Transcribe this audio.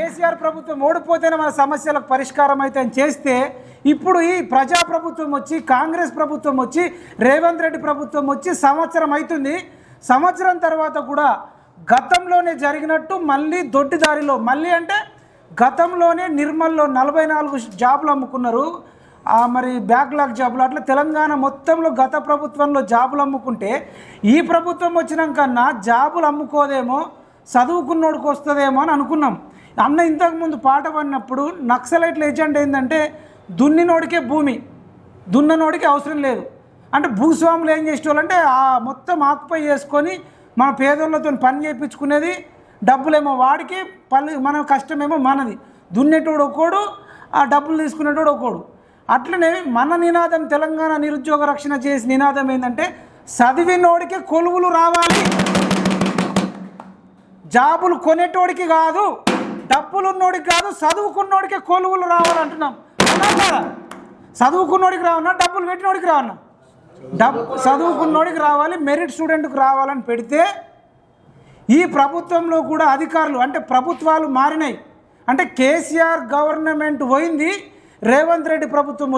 కేసీఆర్ ప్రభుత్వం ఓడిపోతేనే మన సమస్యలకు పరిష్కారం అయితే అని చేస్తే ఇప్పుడు ఈ ప్రజా ప్రభుత్వం వచ్చి కాంగ్రెస్ ప్రభుత్వం వచ్చి రేవంత్ రెడ్డి ప్రభుత్వం వచ్చి సంవత్సరం అవుతుంది. సంవత్సరం తర్వాత కూడా గతంలోనే జరిగినట్టు మళ్ళీ దొడ్డిదారిలో మళ్ళీ అంటే గతంలోనే నిర్మల్లో నలభై నాలుగు జాబులు అమ్ముకున్నారు. మరి బ్యాక్లాగ్ జాబులు అట్లా తెలంగాణ మొత్తంలో గత ప్రభుత్వంలో జాబులు అమ్ముకుంటే ఈ ప్రభుత్వం వచ్చినాకన్నా జాబులు అమ్ముకోదేమో చదువుకున్నోడికి వస్తుందేమో అని అనుకున్నాం. అన్న ఇంతకుముందు పాట పడినప్పుడు నక్సలైట్ల ఏజెంట్ ఏంటంటే దున్నినోడికే భూమి దున్ననోడికి అవసరం లేదు. అంటే భూస్వాములు ఏం చేసేవాళ్ళంటే ఆ మొత్తం ఆకుపై చేసుకొని మన పేదోళ్ళతో పని చేయించుకునేది డబ్బులేమో వాడికి పని మన కష్టమేమో మనది. దున్నేటోడు ఒకడు ఆ డబ్బులు తీసుకునేటోడు ఒకడు అట్లనే మన నినాదం తెలంగాణ నిరుద్యోగ రక్షణ చేసి నినాదం ఏంటంటే చదివినోడికి కొలువులు రావాలి. జాబులు కొనేటోడికి కాదు డబ్బులున్నోడికి కాదు చదువుకున్నోడికి కొలువులు రావాలంటున్నాం అవునా కదా? చదువుకున్నోడికి రావన్నా డబ్బులు పెట్టినోడికి రావన్నా? డబ్బు చదువుకున్నోడికి రావాలి మెరిట్ స్టూడెంట్కి రావాలని పెడితే ఈ ప్రభుత్వంలో కూడా అధికారులు అంటే ప్రభుత్వాలు మారినాయి. అంటే కేసీఆర్ గవర్నమెంట్ పోయింది రేవంత్ రెడ్డి ప్రభుత్వం